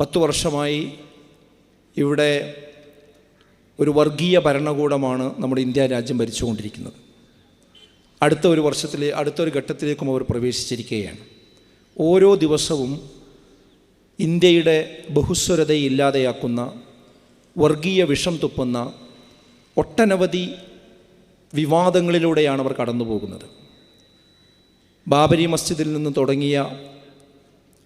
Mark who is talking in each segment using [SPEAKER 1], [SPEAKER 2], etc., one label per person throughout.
[SPEAKER 1] പത്തു വർഷമായി ഇവിടെ ഒരു വർഗീയ ഭരണകൂടമാണ് നമ്മുടെ ഇന്ത്യ രാജ്യം ഭരിച്ചുകൊണ്ടിരിക്കുന്നത്. അടുത്ത ഒരു വർഷത്തിലെ അടുത്തൊരു ഘട്ടത്തിലേക്കും അവർ പ്രവേശിച്ചിരിക്കുകയാണ്. ഓരോ ദിവസവും ഇന്ത്യയുടെ ബഹുസ്വരതയെ ഇല്ലാതെയാക്കുന്ന വർഗീയ വിഷം തുപ്പുന്ന ഒട്ടനവധി വിവാദങ്ങളിലൂടെയാണ് അവർ കടന്നു പോകുന്നത് ബാബരി മസ്ജിദിൽ നിന്ന് തുടങ്ങിയ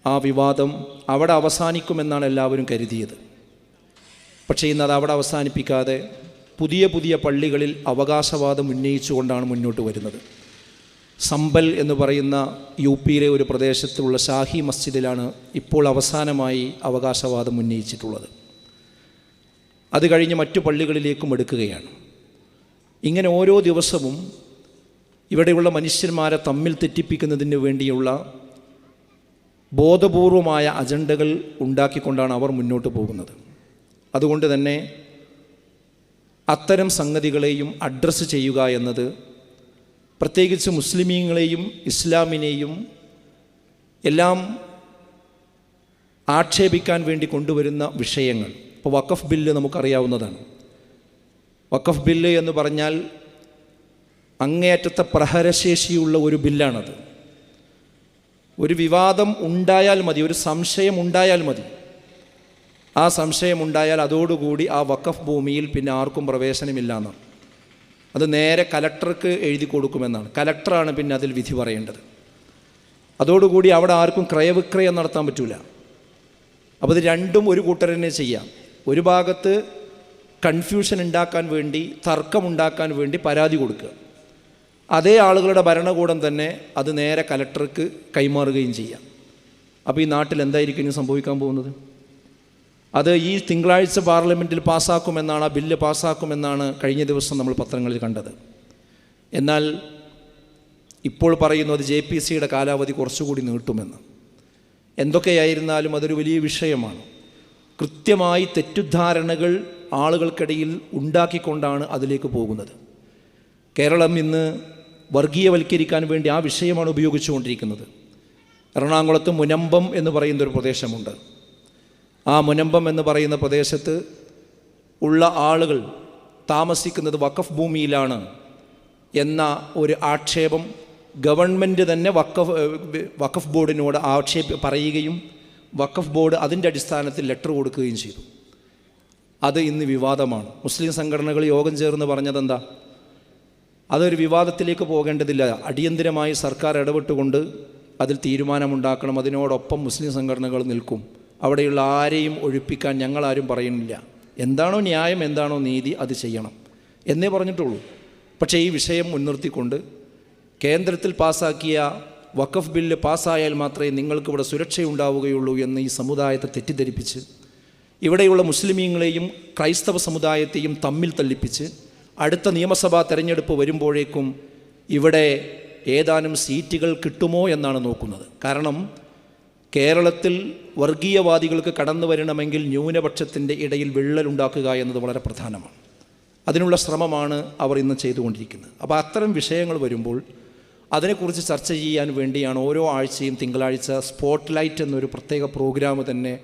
[SPEAKER 1] ആ വിവാദം അവിടെ അവസാനിക്കുമെന്നാണ് എല്ലാവരും കരുതിയത്. പക്ഷേ ഇന്ന് അത് അവിടെ അവസാനിപ്പിക്കാതെ പുതിയ പുതിയ പള്ളികളിൽ അവകാശവാദം ഉന്നയിച്ചുകൊണ്ടാണ് മുന്നോട്ട് വരുന്നത്. സമ്പൽ എന്ന് പറയുന്ന യു പിയിലെ ഒരു പ്രദേശത്തുള്ള ഷാഹി മസ്ജിദിലാണ് ഇപ്പോൾ അവസാനമായി അവകാശവാദം ഉന്നയിച്ചിട്ടുള്ളത്. അത് കഴിഞ്ഞ് മറ്റു പള്ളികളിലേക്കും എടുക്കുകയാണ്. ഇങ്ങനെ ഓരോ ദിവസവും ഇവിടെയുള്ള മനുഷ്യന്മാരെ തമ്മിൽ തെറ്റിപ്പിക്കുന്നതിന് വേണ്ടിയുള്ള ബോധപൂർവമായ അജണ്ടകൾ ഉണ്ടാക്കിക്കൊണ്ടാണ് അവർ മുന്നോട്ട് പോകുന്നത്. അതുകൊണ്ട് തന്നെ അത്തരം സംഗതികളെയും അഡ്രസ്സ് ചെയ്യുക എന്നത് പ്രത്യേകിച്ച് മുസ്ലിമീങ്ങളെയും ഇസ്ലാമിനെയും എല്ലാം ആക്ഷേപിക്കാൻ വേണ്ടി കൊണ്ടുവരുന്ന വിഷയങ്ങൾ. ഇപ്പോൾ വഖഫ് ബില്ല് നമുക്കറിയാവുന്നതാണ്. വഖഫ് ബില്ല് എന്ന് പറഞ്ഞാൽ അങ്ങേയറ്റത്തെ പ്രഹരശേഷിയുള്ള ഒരു ബില്ലാണത്. ഒരു വിവാദം ഉണ്ടായാൽ മതി ഒരു സംശയം ഉണ്ടായാൽ മതി. ആ സംശയം ഉണ്ടായാൽ അതോടുകൂടി ആ വക്കഫ് ഭൂമിയിൽ പിന്നെ ആർക്കും പ്രവേശനമില്ല എന്നാണ് അത് നേരെ കലക്ടർക്ക് എഴുതി കൊടുക്കുമെന്നാണ്. കലക്ടറാണ് പിന്നെ അതിൽ വിധി പറയേണ്ടത്. അതോടുകൂടി അവിടെ ആർക്കും ക്രയവിക്രയം നടത്താൻ പറ്റില്ല അപ്പോൾ ഇത് രണ്ടും ഒരു കൂട്ടരനെ ചെയ്യാം. ഒരു ഭാഗത്ത് കൺഫ്യൂഷൻ ഉണ്ടാക്കാൻ വേണ്ടി തർക്കമുണ്ടാക്കാൻ വേണ്ടി പരാതി കൊടുക്കുക. അതേ ആളുകളുടെ ഭരണകൂടം തന്നെ അത് നേരെ കലക്ടർക്ക് കൈമാറുകയും ചെയ്യാം. അപ്പോൾ ഈ നാട്ടിൽ എന്തായിരിക്കും ഇനി സംഭവിക്കാൻ പോകുന്നത്? അത് ഈ തിങ്കളാഴ്ച പാർലമെന്റിൽ പാസ്സാക്കുമെന്നാണ് ആ ബില്ല് പാസ്സാക്കുമെന്നാണ് കഴിഞ്ഞ ദിവസം നമ്മൾ പത്രങ്ങളിൽ കണ്ടത്. എന്നാൽ ഇപ്പോൾ പറയുന്നു അത് ജെ പി സിയുടെ കാലാവധി കുറച്ചുകൂടി നീട്ടുമെന്ന്. എന്തൊക്കെയായിരുന്നാലും അതൊരു വലിയ വിഷയമാണ്. കൃത്യമായി തെറ്റുദ്ധാരണകൾ ആളുകൾക്കിടയിൽ ഉണ്ടാക്കിക്കൊണ്ടാണ് അതിലേക്ക് പോകുന്നത്. കേരളം ഇന്ന് വർഗീയവൽക്കരിക്കാൻ വേണ്ടി ആ വിഷയമാണ് ഉപയോഗിച്ചുകൊണ്ടിരിക്കുന്നത്. എറണാകുളത്ത് മുനമ്പം എന്ന് പറയുന്ന ഒരു പ്രദേശമുണ്ട്. ആ മുനമ്പം എന്ന് പറയുന്ന പ്രദേശത്ത് ഉള്ള ആളുകൾ താമസിക്കുന്നത് വഖഫ് ഭൂമിയിലാണ് എന്ന ഒരു ആക്ഷേപം ഗവൺമെന്റ് തന്നെ വഖഫ് വഖഫ് ബോർഡിനോട് ആക്ഷേപ പറയുകയും വഖഫ് ബോർഡ് അതിന്റെ അടിസ്ഥാനത്തിൽ ലെറ്റർ കൊടുക്കുകയും ചെയ്തു. അത് ഇന്ന് വിവാദമാണ്. മുസ്ലിം സംഘടനകൾ യോഗം ചേർന്ന് പറഞ്ഞതെന്താ? അതൊരു വിവാദത്തിലേക്ക് പോകേണ്ടതില്ല. അടിയന്തിരമായി സർക്കാർ ഇടപെട്ടുകൊണ്ട് അതിൽ തീരുമാനമുണ്ടാക്കണം. അതിനോടൊപ്പം മുസ്ലിം സംഘടനകൾ നിൽക്കും. അവിടെയുള്ള ആരെയും ഒഴിപ്പിക്കാൻ ഞങ്ങളാരും പറയുന്നില്ല. എന്താണോ ന്യായം എന്താണോ നീതി അത് ചെയ്യണം. എന്നേ പറഞ്ഞിട്ടുള്ളൂ. പക്ഷേ ഈ വിഷയം മുൻനിർത്തിക്കൊണ്ട് കേന്ദ്രത്തിൽ പാസാക്കിയ വഖഫ് ബില്ല് പാസ്സായാൽ മാത്രമേ നിങ്ങൾക്കിവിടെ സുരക്ഷയുണ്ടാവുകയുള്ളൂ എന്ന് ഈ സമുദായത്തെ തെറ്റിദ്ധരിപ്പിച്ച് ഇവിടെയുള്ള മുസ്ലിമീങ്ങളെയും ക്രൈസ്തവ സമുദായത്തെയും തമ്മിൽ തല്ലിപ്പിച്ച് അടുത്ത നിയമസഭാ തെരഞ്ഞെടുപ്പ് വരുമ്പോഴേക്കും ഇവിടെ ഏതാനും സീറ്റുകൾ കിട്ടുമോ എന്നാണ് നോക്കുന്നത്. കാരണം കേരളത്തിൽ വർഗീയവാദികൾക്ക് കടന്നു വരണമെങ്കിൽ ന്യൂനപക്ഷത്തിന്റെ ഇടയിൽ വിള്ളലുണ്ടാക്കുക എന്നത് വളരെ പ്രധാനമാണ്. അതിനുള്ള ശ്രമമാണ് അവർ ഇന്ന് ചെയ്തുകൊണ്ടിരിക്കുന്നത്. അപ്പോൾ അത്തരം വിഷയങ്ങൾ വരുമ്പോൾ അതിനെക്കുറിച്ച് ചർച്ച ചെയ്യാൻ വേണ്ടിയാണ് ഓരോ ആഴ്ചയും തിങ്കളാഴ്ച സ്പോട്ട് ലൈറ്റ് എന്നൊരു പ്രത്യേക പ്രോഗ്രാം തന്നെ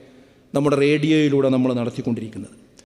[SPEAKER 1] നമ്മുടെ റേഡിയോയിലൂടെ നമ്മൾ നടത്തിക്കൊണ്ടിരിക്കുന്നത്.